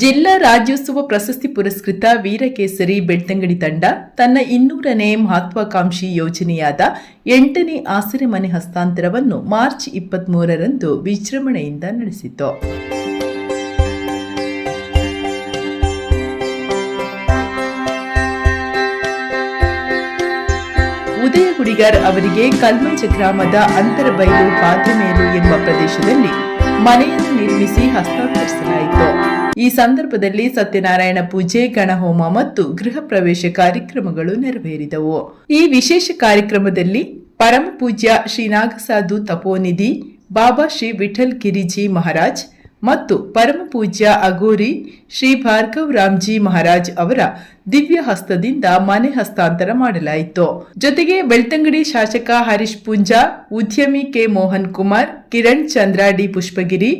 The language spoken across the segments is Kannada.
ಜಿಲ್ಲಾ ರಾಜ್ಯೋತ್ಸವ ಪ್ರಶಸ್ತಿ ಪುರಸ್ಕೃತ ವೀರಕೇಸರಿ ಬೆಳ್ತಂಗಡಿ ತಂಡ ತನ್ನ ಇನ್ನೂರನೇ ಮಹತ್ವಾಕಾಂಕ್ಷಿ ಯೋಜನೆಯಾದ ಎಂಟನೇ ಆಸರೆ ಮನೆ ಹಸ್ತಾಂತರವನ್ನು ಮಾರ್ಚ್ ಇಪ್ಪತ್ಮೂರರಂದು ವಿಜೃಂಭಣೆಯಿಂದ ನಡೆಸಿತು. ಉದಯ ಗುಡಿಗಾರ್ ಅವರಿಗೆ ಕಲ್ಮಂಚ ಗ್ರಾಮದ ಅಂತರಬೈಲು ಪಾದಮೇಲು ಎಂಬ ಪ್ರದೇಶದಲ್ಲಿ ಮನೆಯನ್ನು ನಿರ್ಮಿಸಿ ಹಸ್ತಾಂತರಿಸಲಾಯಿತು. ಈ ಸಂದರ್ಭದಲ್ಲಿ ಸತ್ಯನಾರಾಯಣ ಪೂಜೆ, ಗಣಹೋಮ ಮತ್ತು ಗೃಹ ಪ್ರವೇಶ ಕಾರ್ಯಕ್ರಮಗಳು ನೆರವೇರಿದವು. ಈ ವಿಶೇಷ ಕಾರ್ಯಕ್ರಮದಲ್ಲಿ ಪರಮ ಪೂಜ್ಯ ಶ್ರೀ ನಾಗಸಾಧು ತಪೋನಿಧಿ ಬಾಬಾ ಶ್ರೀ ವಿಠಲ್ ಗಿರಿಜಿ ಮಹಾರಾಜ್ ಮತ್ತು ಪರಮ ಪೂಜ್ಯ ಅಗೋರಿ ಶ್ರೀ ಭಾರ್ಗವ್ ರಾಮ್ಜಿ ಮಹಾರಾಜ್ ಅವರ ದಿವ್ಯ ಹಸ್ತದಿಂದ ಮನೆ ಹಸ್ತಾಂತರ ಮಾಡಲಾಯಿತು. ಜೊತೆಗೆ ಬೆಳ್ತಂಗಡಿ ಶಾಸಕ ಹರೀಶ್ ಪೂಂಜಾ, ಉದ್ಯಮಿ ಕೆ ಮೋಹನ್ ಕುಮಾರ್, ಕಿರಣ್ ಚಂದ್ರ ಡಿ ಪುಷ್ಪಗಿರಿ,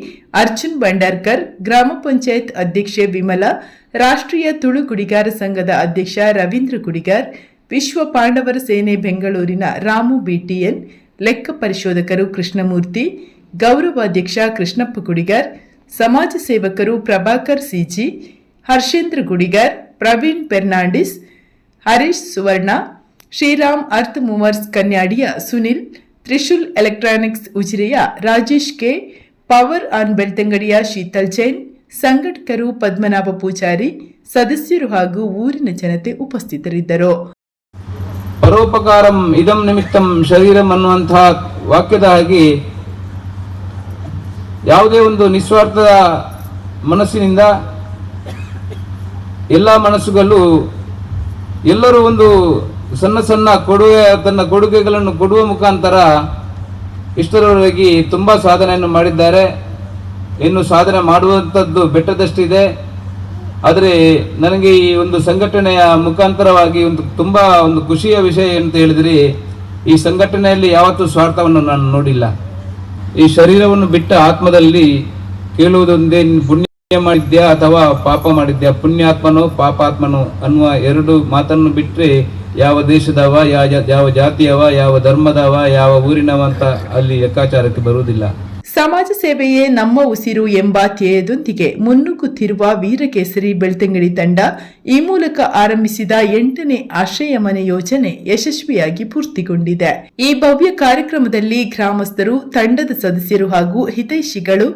ಅರ್ಜುನ್ ಭಂಡಾರ್ಕರ್ ಗ್ರಾಮ ಪಂಚಾಯತ್ ಅಧ್ಯಕ್ಷೆ ವಿಮಲ, ರಾಷ್ಟ್ರೀಯ ತುಳು ಗುಡಿಗಾರ ಸಂಘದ ಅಧ್ಯಕ್ಷ ರವೀಂದ್ರ ಗುಡಿಗಾರ್, ವಿಶ್ವ ಪಾಂಡವರ ಸೇನೆ ಬೆಂಗಳೂರಿನ ರಾಮು ಬಿಟಿಎನ್, ಲೆಕ್ಕ ಪರಿಶೋಧಕರು ಕೃಷ್ಣಮೂರ್ತಿ, ಗೌರವಾಧ್ಯಕ್ಷ ಕೃಷ್ಣಪ್ಪ ಗುಡಿಗಾರ್ ಸಮಾಜ ಸೇವಕರು Prabhakar CG, Harshendra Gudigar, Praveen Fernandes, Harish Suvarna, Shriram earth movers ಕನ್ಯಾಡಿಯ Sunil, Trishul electronics ಉಜಿರೆಯ ರಾಜೇಶ್ ಕೆ, ಪವರ್ ಆನ್ ಬೆಳ್ತಂಗಡಿಯ ಶೀತಲ್ ಜೈನ್, ಸಂಘಟಕರು ಪದ್ಮನಾಭ ಪೂಜಾರಿ, ಸದಸ್ಯರು ಹಾಗೂ ಊರಿನ ಜನತೆ ಉಪಸ್ಥಿತರಿದ್ದರು. ಪರೋಪಕಾರಂ, ಇದಂ ನಿಮಿತ್ತಂ ಶರೀರಂ ಅನ್ನುವಂತಹ ವಾಕ್ಯದ ಹಾಗೆ ಯಾವುದೇ ಒಂದು ನಿಸ್ವಾರ್ಥದ ಮನಸ್ಸಿನಿಂದ ಎಲ್ಲ ಮನಸ್ಸುಗಳು ಎಲ್ಲರೂ ಒಂದು ಸಣ್ಣ ಸಣ್ಣ ಕೊಡುಗೆ, ತನ್ನ ಕೊಡುಗೆಗಳನ್ನು ಕೊಡುವ ಮುಖಾಂತರ ಇಷ್ಟರವರೆಗೆ ತುಂಬ ಸಾಧನೆಯನ್ನು ಮಾಡಿದ್ದಾರೆ. ಇನ್ನು ಸಾಧನೆ ಮಾಡುವಂಥದ್ದು ಬೆಟ್ಟದಷ್ಟಿದೆ. ಆದರೆ ನನಗೆ ಈ ಒಂದು ಸಂಘಟನೆಯ ಮುಖಾಂತರವಾಗಿ ಒಂದು ತುಂಬ ಒಂದು ಖುಷಿಯ ವಿಷಯ ಅಂತ ಹೇಳಿದ್ರಿ ಈ ಸಂಘಟನೆಯಲ್ಲಿ ಯಾವತ್ತೂ ಸ್ವಾರ್ಥವನ್ನು ನಾನು ನೋಡಿಲ್ಲ. ಈ ಶರೀರವನ್ನು ಬಿಟ್ಟ ಆತ್ಮದಲ್ಲಿ ಕೇಳುವುದೊಂದೇ ಪುಣ್ಯ ಮಾಡಿದ್ಯಾ ಅಥವಾ ಪಾಪ ಮಾಡಿದ್ಯಾ? ಪುಣ್ಯಾತ್ಮನೋ ಪಾಪಾತ್ಮನೋ ಅನ್ನುವ ಎರಡು ಮಾತನ್ನು ಬಿಟ್ಟರೆ ಯಾವ ದೇಶದವ, ಯಾವ ಯಾವ ಜಾತಿಯವ, ಯಾವ ಧರ್ಮದವ, ಯಾವ ಊರಿನವ ಅಂತ ಅಲ್ಲಿ ಲೆಕ್ಕಾಚಾರಕ್ಕೆ ಬರುವುದಿಲ್ಲ. ಸಮಾಜ ಸೇವೆಯೇ ನಮ್ಮ ಉಸಿರು ಎಂಬ ಧ್ಯೇಯದೊಂದಿಗೆ ಮುನ್ನುಗ್ಗುತ್ತಿರುವ ವೀರಕೇಸರಿ ಬೆಳ್ತಂಗಡಿ ತಂಡ ಈ ಮೂಲಕ ಆರಂಭಿಸಿದ ಎಂಟನೇ ಆಶ್ರಯ ಮನೆ ಯೋಜನೆ ಯಶಸ್ವಿಯಾಗಿ ಪೂರ್ತಿಗೊಂಡಿದೆ. ಈ ಭವ್ಯ ಕಾರ್ಯಕ್ರಮದಲ್ಲಿ ಗ್ರಾಮಸ್ಥರು, ತಂಡದ ಸದಸ್ಯರು ಹಾಗೂ ಹಿತೈಷಿಗಳು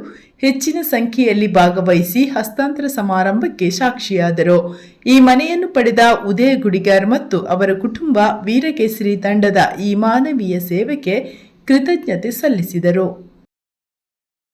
ಹೆಚ್ಚಿನ ಸಂಖ್ಯೆಯಲ್ಲಿ ಭಾಗವಹಿಸಿ ಹಸ್ತಾಂತರ ಸಮಾರಂಭಕ್ಕೆ ಸಾಕ್ಷಿಯಾದರು. ಈ ಮನೆಯನ್ನು ಪಡೆದ ಉದಯ ಗುಡಿಗಾರ್ ಮತ್ತು ಅವರ ಕುಟುಂಬ ವೀರಕೇಸರಿ ತಂಡದ ಈ ಮಾನವೀಯ ಸೇವೆಗೆ ಕೃತಜ್ಞತೆ ಸಲ್ಲಿಸಿದರು.